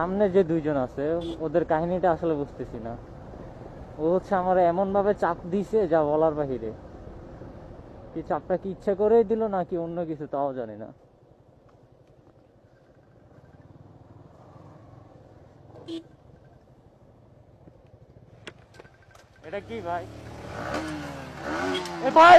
সামনে যে দুইজন আছে, ওদের কাহিনীটা আসলে বুঝতেছি না। ও হচ্ছে আমার এমন ভাবে চাপ দিছে যা বলার বাহিরে। কি চাপটা কি ইচ্ছা করেই দিল নাকি অন্য কিছু তাও জানি না। এটা কি ভাই? এ ভাই!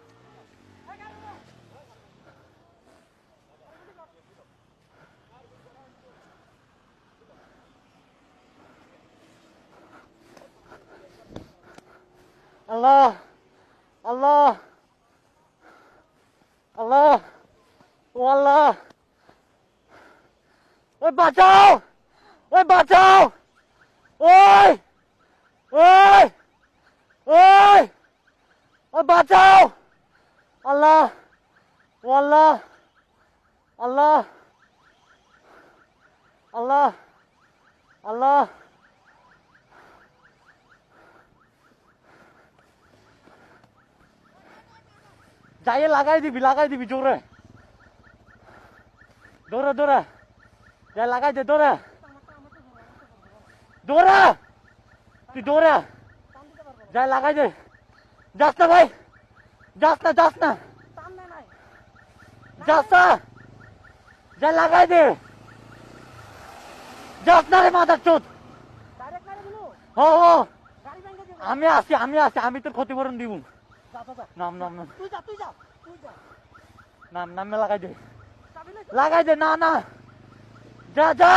আল্লাহ আল্লাহ আল্লাহ ও আল্লাহ ওই বাঁচাও ওই বাঁচাও ওই ওই ওই ওই বাঁচাও আল্লাহ ও আল্লাহ আল্লাহ আল্লাহ আল্লাহ যাইয়ে লাগাই দিবি লাগাই দিবি জোরে। দৌড়া দৌড়া। যাই লাগাই দে দৌড়া। দৌড়া। তুই দৌড়া। যাই লাগাই দে। যাস না ভাই। যাস না যাস না। যাস না। যাই লাগাই দে। যাস না রে মাথার চোদ। হ আমি আছি আমি আছি আমি তোর ক্ষতিপূরণ দিব। নাম নাম নাম। নাম নামে লাগাই দে। লাগাই দে না না। যা যা।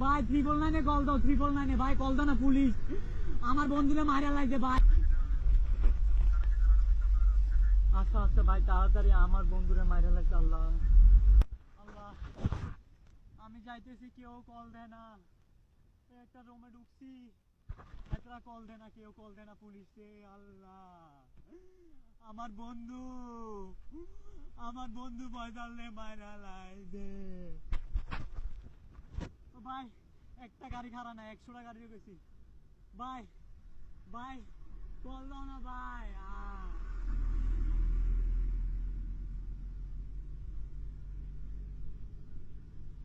ভাই ট্রিপল নাইনে কল দাও ত্রিপল নাইনে ভাই কল দাও না পুলিশ আমার বন্ধুরে মারা লাগছে, ভাই। আচ্ছা আচ্ছা ভাই, তাড়াতাড়ি আমার বন্ধুরে মারা লাগছে, আল্লাহ। আল্লাহ, আমি যাইতেছি, কেউ কল দেয় না। একটা রুমে ঢুকছি। একটা কল দেয় না, কেউ কল দেয় না পুলিশে আল্লাহ। আমার বন্ধু। আমার বন্ধু পয়সালে মারা লাগছে ও ভাই, একটা গাড়ি খারাপ না একশোটা গাড়ি গেছি ভাই ভাই কল দাও না ভাই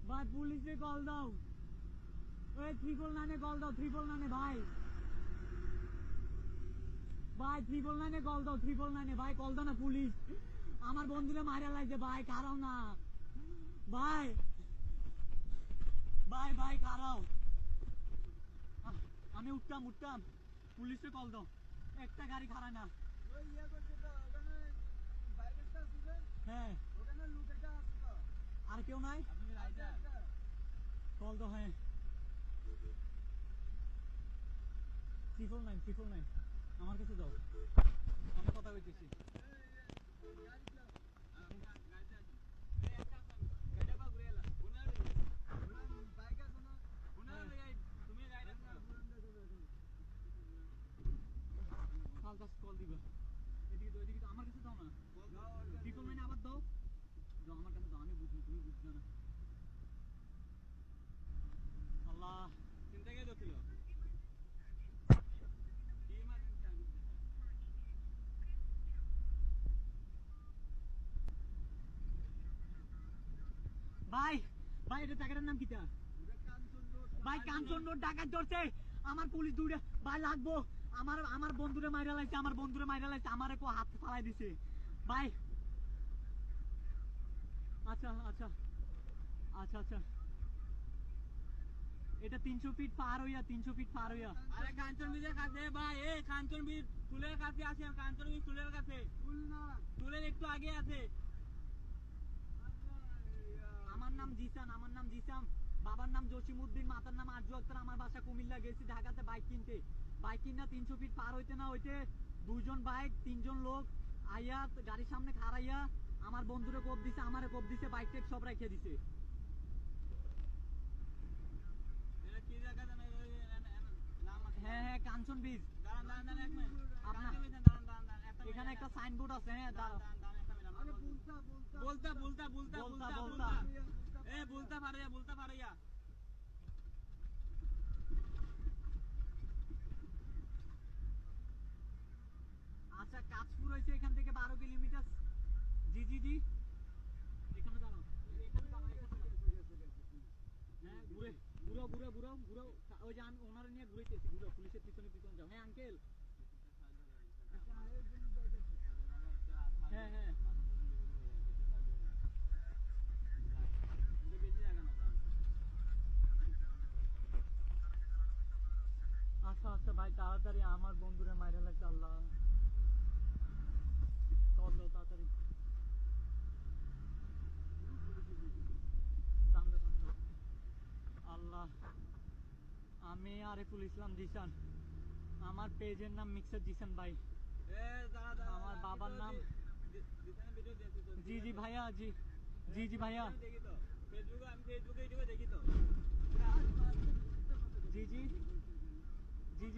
ভাই, পুলিশে কল দাও। ওই ত্রিপল নাইনে কল দাও ত্রিপল নাইনে ভাই। ভাই ত্রিপল নাইনে কল দাও ত্রিপল নাইনে ভাই, কল দাও না পুলিশ। আমার বন্ধুরা মারা লাগছে ভাই খারাপ না। ভাই। ভাই ভাই খারাও আমি উঠতাম উঠতাম। পুলিশে কল দাও। একটা গাড়ি খারাপ না। হ্যাঁ। আর কেউ নাই? কল দাও হ্যাঁ। Triple nine triple nine. আমার কাছে দাও। আমি কথা কইতেছি হালকা কল দিবা এদিকে দাও এদিকে দাও আমার কাছে দাও না ট্রিপল নাইন আবার দাও দাও আমার কাছে দাও আমি বুঝি তুমি বুঝছ না আল্লাহ চিন্তা কে দছিল ভাই ভাই এটা জায়গাটার নাম কিটা ভাই কাঞ্চন রোড ডাকাত ধরছে। আমার পুলিশ দৌড়ে ভাই লাগবো। আমার আমার বন্ধুরে মাইরা লাইছে আমার বন্ধুরে মাইরা লাইছে আমারে কো হাত ফালাই দিছে। ভাই। আচ্ছা আচ্ছা। আচ্ছা আচ্ছা। এটা তিনশো ফিট পার হইয়া তিনশো ফিট পার হইয়া। আরে কাঞ্চন বীজের কাছে ভাই। এই কাঞ্চন বীজ তুলের কাছে আছে কাঞ্চন বীজ তুলের কাছে। তুলের একটু আগে আছে আমার নাম জিসান আমার নাম জিসাম। বাবার নাম জসিমউদ্দিন মাতার নাম আরজু আক্তার। আমার বাসা কুমিল্লা গেছি ঢাকাতে বাইক কিনতে। বাইক কিনা তিনশো ফিট পার হইতে না হইতে দুইজন বাইক তিনজন লোক আইয়া গাড়ির সামনে খাড়াইয়া আমার বন্ধুরে কোপ দিছে আমারে কোপ দিছে বাইক টেক সব রেখে দিছে। হ্যাঁ হ্যাঁ কাঞ্চন বীজ একটা এখানে মিনিট, একটা সাইনবোর্ড আছে হ্যাঁ দাঁড়ান, বলতা বলতা বলতা, বলতা। বলতা। আচ্ছা কাজপুর হয়েছে এখান থেকে বারো কিলোমিটার। জি জি জি। হ্যাঁ ঘুরে ঘুরো ঘুরো ঘুরো ওই যে ওনারা নিয়ে ঘুরেতেছি ঘুরো পুলিশের পিছনে পিছনে যাও। হ্যাঁ আঙ্কেল হ্যাঁ হ্যাঁ এটা বেশি জায়গা না দাঁড়ান। আচ্ছা আচ্ছা ভাই তাড়াতাড়ি আমার বন্ধুরে মাইরা লাগছে আল্লাহ। চল তাড়াতাড়ি। আল্লাহ আমি আরিফুল ইসলাম জিসান আমার পেজের নাম মিক্সার জিসান ভাই। আমার বাবার নাম-। জি জি ভাইয়া জি। জি জি ভাইয়া। জি জি। রাতের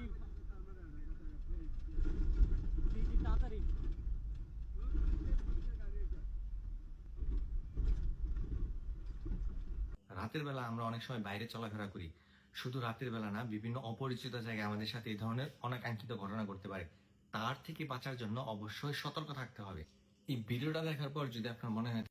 বেলা আমরা অনেক সময় বাইরে চলাফেরা করি। শুধু রাতের বেলা না, বিভিন্ন অপরিচিত জায়গায় আমাদের সাথে এই ধরনের অনাকাঙ্ক্ষিত ঘটনা ঘটতে পারে। তার থেকে বাঁচার জন্য অবশ্যই সতর্ক থাকতে হবে। এই ভিডিওটা দেখার পর যদি আপনার মনে হয়